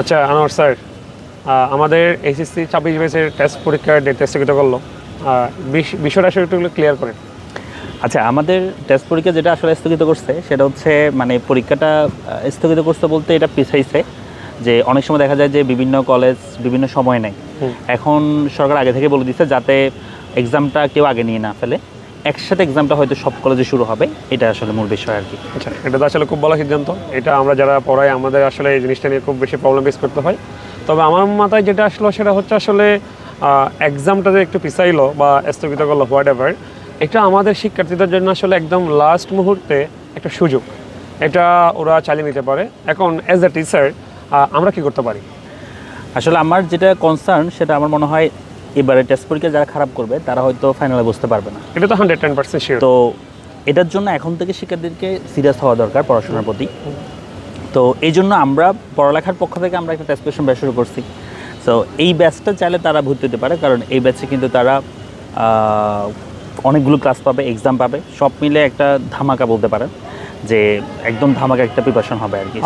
আচ্ছা আনোয়ার স্যার আমাদের এইচএসসি ছাব্বিশ বেসের টেস্ট পরীক্ষার ডেট স্থগিত করল। বিষয়টা আসলে একটু ক্লিয়ার করেন। আচ্ছা আমাদের টেস্ট পরীক্ষা যেটা আসলে স্থগিত করছে সেটা হচ্ছে মানে পরীক্ষাটা স্থগিত করছে বলতে এটা পিছাইছে যে অনেক সময় দেখা যায় যে বিভিন্ন কলেজ বিভিন্ন সময় নেয়। এখন সরকার আগে থেকে বলে দিচ্ছে যাতে এক্সামটা কেউ আগে নিয়ে না ফেলে। একসাথে এক্সামটা হয়তো সব কলেজে শুরু হবে এটা আসলে মূল বিষয় আর কি। আচ্ছা এটা তো আসলে খুব ভালো সিদ্ধান্ত। এটা আমরা যারা পড়াই আমাদের আসলে এই জিনিসটা নিয়ে খুব বেশি প্রবলেম ফেস করতে হয়। তবে আমার মাথায় যেটা আসলো সেটা হচ্ছে আসলে এক্সামটা যে একটু পিছাইলো বা স্থগিত করল হোয়াট এভার এটা আমাদের শিক্ষার্থীদের জন্য আসলে একদম লাস্ট মুহূর্তে একটা সুযোগ। এটা ওরা চালিয়ে নিতে পারে। এখন অ্যাজ এ টিচার আমরা কি করতে পারি? আসলে আমার যেটা কনসার্ন সেটা আমার মনে হয় এবারে টেস্ট পরীক্ষা যারা খারাপ করবে তারা হয়তো ফাইনালে বুঝতে পারবে না। এটা তো হান্ড্রেড টেন পার্সেন্ট শিওর তো এটার জন্য এখন থেকে শিক্ষার্থীদেরকে সিরিয়াস হওয়া দরকার পড়াশোনার প্রতি। তো এই জন্য আমরা পড়ালেখার পক্ষ থেকে আমরা একটা টেস্ট ব্যাচ শুরু করছি। তো এই ব্যাচটা চাইলে তারা ভর্তি হতে পারে কারণ এই ব্যাচে কিন্তু তারা অনেকগুলো ক্লাস পাবে এক্সাম পাবে সব মিলে একটা ধামাকা বলতে পারেন। যে একদম ধামাকা একটা প্রিপারেশন হবে আর কি।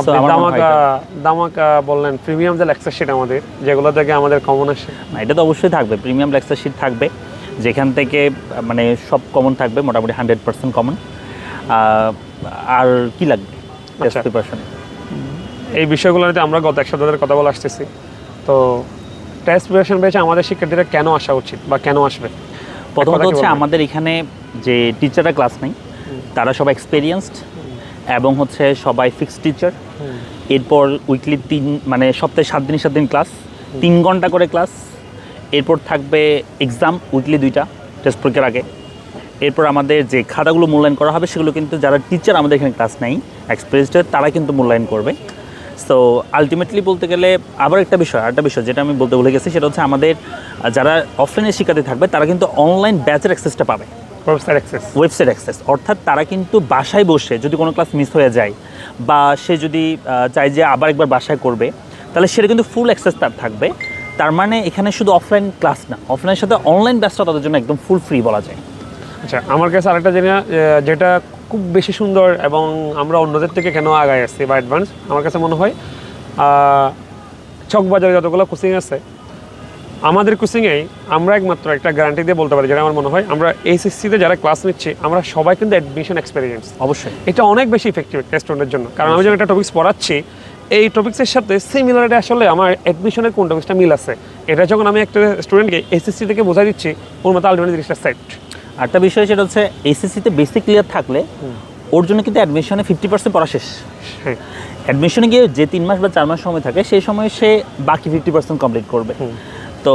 এটা- দামাকা বললেন প্রিমিয়াম যে লেকচার শিট আমাদের যেগুলো থেকে আমাদের কমন আসে। না, এটা তো অবশ্যই থাকবে প্রিমিয়াম লেকচার শিট থাকবে। যেখান থেকে মানে সব কমন থাকবে মোটামুটি হান্ড্রেড পার্সেন্ট কমন আর কি লাগবে আচ্ছা। প্রিপারেশন এই বিষয়গুলোতে আমরা গত এক সপ্তাহের কথা বলে আসতেছি। তো টেস্ট প্রিপারেশন পেয়েছে আমাদের শিক্ষার্থীরা কেন আসা উচিত বা কেন আসবে? প্রথমত হচ্ছে আমাদের এখানে যে টিচাররা ক্লাস নেই তারা সবাই এক্সপেরিয়েন্সড এবং হচ্ছে সবাই ফিক্সড টিচার এরপর উইকলি তিন মানে সপ্তাহে সাত দিন সাত দিন ক্লাস তিন ঘণ্টা করে ক্লাস এরপর থাকবে এক্সাম উইকলি দুইটা টেস্ট পরীক্ষার আগে। এরপর আমাদের যে খাতাগুলো মূল্যায়ন করা হবে সেগুলো কিন্তু যারা টিচার আমাদের এখানে ক্লাস নেই এক্সপিরিয়েন্সড তারা কিন্তু মূল্যায়ন করবে। সো আলটিমেটলি বলতে গেলে আবার একটা বিষয় আরেকটা বিষয় যেটা আমি বলতে ভুলে গেছি সেটা হচ্ছে আমাদের যারা অফলাইনে শিক্ষার্থী থাকবে তারা কিন্তু অনলাইন ব্যাচের অ্যাক্সেসটা পাবে। প্রফেসর অ্যাক্সেস ওয়েবসাইট অ্যাক্সেস অর্থাৎ তারা কিন্তু বাসায় বসে যদি কোনো ক্লাস মিস হয়ে যায় বা সে যদি চায় যে আবার একবার বাসায় করবে তাহলে সেটা কিন্তু ফুল অ্যাক্সেস তার থাকবে। তার মানে এখানে শুধু অফলাইন ক্লাস না অফলাইনের সাথে অনলাইন ব্যাচটা তাদের জন্য একদম ফুল ফ্রি বলা যায়। আচ্ছা আমার কাছে আরেকটা জিনিস যেটা খুব বেশি সুন্দর এবং আমরা অন্যদের থেকে কেন আগায় আসছি বা অ্যাডভান্স আমার কাছে মনে হয় চকবাজারে যতগুলো কোচিং আছে আমাদের কোচিংয়ে আমরা একমাত্র একটা গ্যারান্টি দিয়ে বলতে পারি যেটা আমার মনে হয় আমরা এইচএসসিতে যারা ক্লাস নিচ্ছি আমরা সবাই কিন্তু অ্যাডমিশন এক্সপিরিয়েন্স অবশ্যই। এটা অনেক বেশি ইফেক্টিভ স্টুডেন্টের জন্য। কারণ আমি যখন একটা টপিক্স পড়াচ্ছি এই টপিক্সের সাথে সিমিলারিটি আসলে আমার অ্যাডমিশনের কোন টপিক্সটা মিল আছে? এটা যখন আমি একটা স্টুডেন্টকে এসএসসি থেকে বোঝাই দিচ্ছি ওর মতো আলটিমেটলি জিনিসটা সেট আরেকটা বিষয় সেটা হচ্ছে এসএসসিতে বেসিক ক্লিয়ার থাকলে ওর জন্য কিন্তু অ্যাডমিশনে ফিফটি পার্সেন্ট পড়া শেষ। অ্যাডমিশনে গিয়ে যে তিন মাস বা চার মাস সময় থাকে সেই সময় সে বাকি ফিফটি পার্সেন্ট কমপ্লিট করবে। তো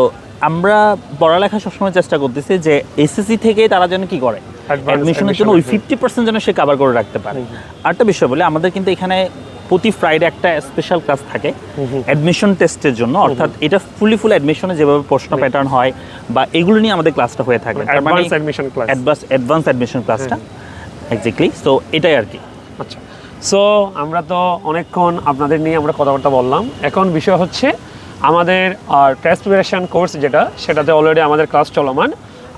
আমরা পড়ালেখা সবসময় চেষ্টা করতেছি যে এসএসসি থেকে তারা যেন কি করে? অ্যাডমিশনের জন্য ওই ফিফটি পার্সেন্ট যেন সে কাভার করে রাখতে পারে। আরেকটা বিষয় বলে আমাদের কিন্তু এখানে প্রতি ফ্রাইডে একটা স্পেশাল ক্লাস থাকে। অ্যাডমিশন টেস্টের জন্য অর্থাৎ এটা ফুলি ফুল অ্যাডমিশনে যেভাবে প্রশ্ন প্যাটার্ন হয় বা এগুলো নিয়ে আমাদের ক্লাসটা হয়ে থাকে। Advance admission class advance advance admission ক্লাসটা এক্স্যাক্টলি তো এটাই আর কি। আচ্ছা সো আমরা তো অনেকক্ষণ আপনাদের নিয়ে আমরা কথাবার্তা বললাম। এখন বিষয় হচ্ছে আমাদের টেস্ট প্রিপারেশন কোর্স যেটা, সেটাতে অলরেডি আমাদের ক্লাস চলমান।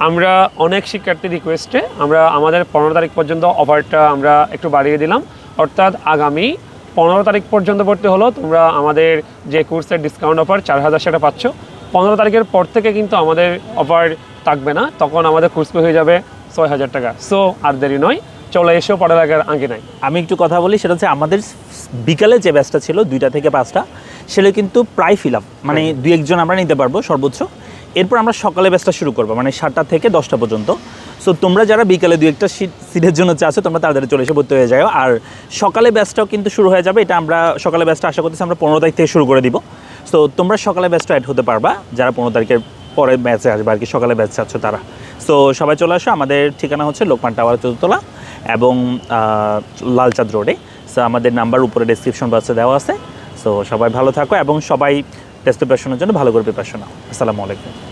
আমরা অনেক শিক্ষার্থীর রিকোয়েস্টে আমরা আমাদের পনেরো তারিখ পর্যন্ত অফারটা আমরা একটু বাড়িয়ে দিলাম। অর্থাৎ আগামী পনেরো তারিখ পর্যন্ত পড়তে হলো, তোমরা আমাদের যে কোর্সের ডিসকাউন্ট অফার চার হাজার সেটা পাচ্ছ। পনেরো তারিখের পর থেকে কিন্তু আমাদের অফার থাকবে না, তখন আমাদের কোর্স হয়ে যাবে ছয় হাজার টাকা। সো আর দেরি নয়, চলে এসেও পড়ালেখার আগে নাই আমি একটু কথা বলি, সেটা হচ্ছে আমাদের বিকালে যে ব্যাচটা ছিল, দুইটা থেকে পাঁচটা সেটা কিন্তু প্রায় ফিল আপ মানে দুই একজন আমরা নিতে পারব সর্বোচ্চ। এরপর আমরা সকালে ব্যাচটা শুরু করব মানে সাতটা থেকে দশটা পর্যন্ত। সো তোমরা যারা বিকালে দুই একটা সিট সিটের জন্য চাচ্ছো তোমরা তাড়াতাড়ি চলে এসে ভর্তি হয়ে যাও। আর সকালে ব্যাচটাও কিন্তু শুরু হয়ে যাবে এটা আমরা সকালে ব্যাচটা আশা করতেছি আমরা পনেরো তারিখ থেকে শুরু করে দিব। সো তোমরা সকালে ব্যাচটা অ্যাড হতে পারবা যারা পনেরো তারিখের পরে ব্যাচে আসবে আর কি সকালে ব্যাচ চাচ্ছ তারা। সো সবাই চলে আসো আমাদের ঠিকানা হচ্ছে লোকমান টাওয়ার চতুর্থলা এবং লালচাঁদ রোডে। সো আমাদের নাম্বার উপরে ডেসক্রিপশন বক্সে দেওয়া আছে। সো সবাই ভালো থাকো এবং সবাই টেস্ট প্রিপারেশনের জন্য ভালো করে প্রিপারেশন নাও আসসালামু আলাইকুম।